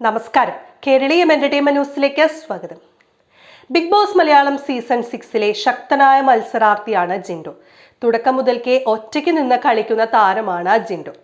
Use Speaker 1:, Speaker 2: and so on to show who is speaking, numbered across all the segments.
Speaker 1: നമസ്കാരം. കേരളീയം എന്റർടൈൻമെന്റ് ന്യൂസിലേക്ക് സ്വാഗതം. ബിഗ് ബോസ് മലയാളം സീസൺ സിക്സിലെ ശക്തനായ മത്സരാർത്ഥിയാണ് ജിൻഡോ. തുടക്കം മുതൽക്കേ ഒറ്റയ്ക്ക് നിന്ന് കളിക്കുന്ന താരമാണ് ജിൻഡോ.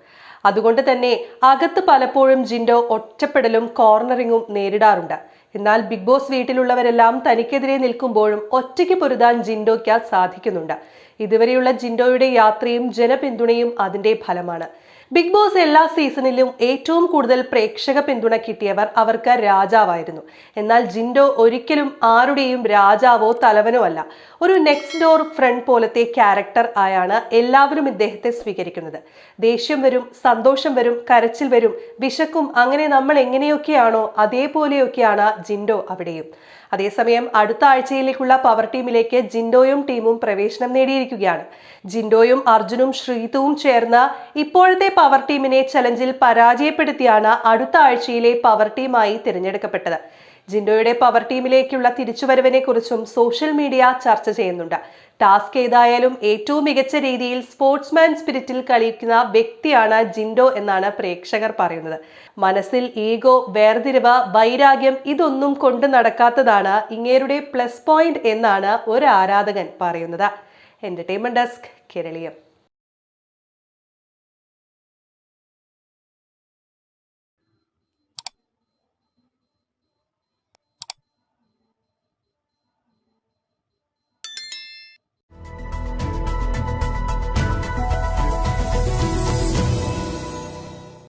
Speaker 1: അതുകൊണ്ട് തന്നെ അകത്ത് പലപ്പോഴും ജിൻഡോ ഒറ്റപ്പെടലും കോർണറിങ്ങും നേരിടാറുണ്ട്. എന്നാൽ ബിഗ് ബോസ് വീട്ടിലുള്ളവരെല്ലാം തനിക്കെതിരെ നിൽക്കുമ്പോഴും ഒറ്റയ്ക്ക് പൊരുതാൻ ജിൻഡോയ്ക്ക് സാധിക്കുന്നുണ്ട്. ഇതുവരെയുള്ള ജിൻഡോയുടെ യാത്രയും ജനപിന്തുണയും അതിന്റെ ഫലമാണ്. ബിഗ് ബോസ് എല്ലാ സീസണിലും ഏറ്റവും കൂടുതൽ പ്രേക്ഷക പിന്തുണ കിട്ടിയവർ അവർക്ക് രാജാവായിരുന്നു. എന്നാൽ ജിൻഡോ ഒരിക്കലും ആരുടെയും രാജാവോ തലവനോ അല്ല. ഒരു നെക്സ്റ്റ് ഡോർ ഫ്രണ്ട് പോലത്തെ ക്യാരക്ടർ ആയാണ് എല്ലാവരും ഇദ്ദേഹത്തെ സ്വീകരിക്കുന്നത്. ദേഷ്യം വരും സന്തോഷം വരും കരച്ചിൽ വരും വിശക്കും. അങ്ങനെ നമ്മൾ എങ്ങനെയൊക്കെയാണോ അതേപോലെയൊക്കെയാണ് ജിൻഡോ അവിടെയും. അതേസമയം അടുത്ത ആഴ്ചയിലേക്കുള്ള പവർ ടീമിലേക്ക് ജിൻഡോയും ടീമും പ്രവേശനം നേടിയിരിക്കുകയാണ്. ജിൻഡോയും അർജുനും ശ്രീതുവും ചേർന്ന് ഇപ്പോഴത്തെ പവർ ടീമിനെ ചലഞ്ചിൽ പരാജയപ്പെടുത്തിയാണ് അടുത്ത ആഴ്ചയിലെ പവർ ടീമായി തിരഞ്ഞെടുക്കപ്പെട്ടത്. ജിൻഡോയുടെ പവർ ടീമിലേക്കുള്ള തിരിച്ചുവരവിനെ കുറിച്ചും സോഷ്യൽ മീഡിയ ചർച്ച ചെയ്യുന്നുണ്ട്. ടാസ്ക് ഏതായാലും ഏറ്റവും മികച്ച രീതിയിൽ സ്പോർട്സ്മാൻ സ്പിരിറ്റിൽ കളിക്കുന്ന വ്യക്തിയാണ് ജിൻഡോ എന്നാണ് പ്രേക്ഷകർ പറയുന്നത്. മനസ്സിൽ ഈഗോ വേർതിരിവ് വൈരാഗ്യം ഇതൊന്നും കൊണ്ടു നടക്കാത്തതാണ് ഇങ്ങേരുടെ പ്ലസ് പോയിന്റ് എന്നാണ് ഒരു ആരാധകൻ പറയുന്നത്. Entertainment desk Keraleeyam